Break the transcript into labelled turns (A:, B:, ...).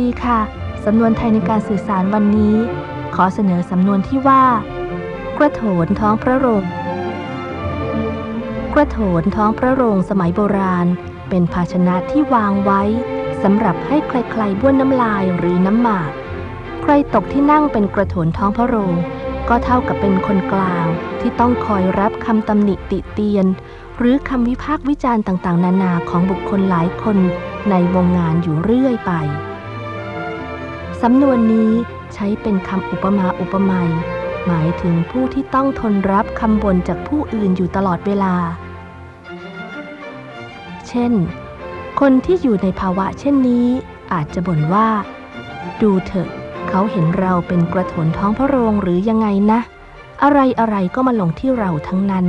A: ดีค่ะ สำนวนไทยในการสื่อสารวันนี้ ขอเสนอสำนวนที่ว่า กระโถนท้องพระโรง กระโถนท้องพระโรงสมัยโบราณ เป็นภาชนะที่วางไว้สำหรับให้ใครๆบ้วนน้ำลายหรือน้ำหมาก ใครตกที่นั่งเป็นกระโถนท้องพระโรง ก็เท่ากับเป็นคนกลางที่ต้องคอยรับคำตำหนิติเตียน หรือคำวิพากษ์วิจารณ์ต่างๆ นานาของบุคคลหลายคนในวงงานอยู่เรื่อยไปำนวนนี้ใช้เป็นคำอุปมาอุปไมยหมายถึงผู้ที่ต้องทนรับคำบ่นจากผู้อื่นอยู่ตลอดเวลา เช่น คนที่อยู่ในภาวะเช่นนี้อาจจะบ่นว่า ดูเถอะ เขาเห็นเราเป็นกระโถนท้องพระโรงหรือยังไงนะ อะไรอะไรก็มาลงที่เราทั้งนั้น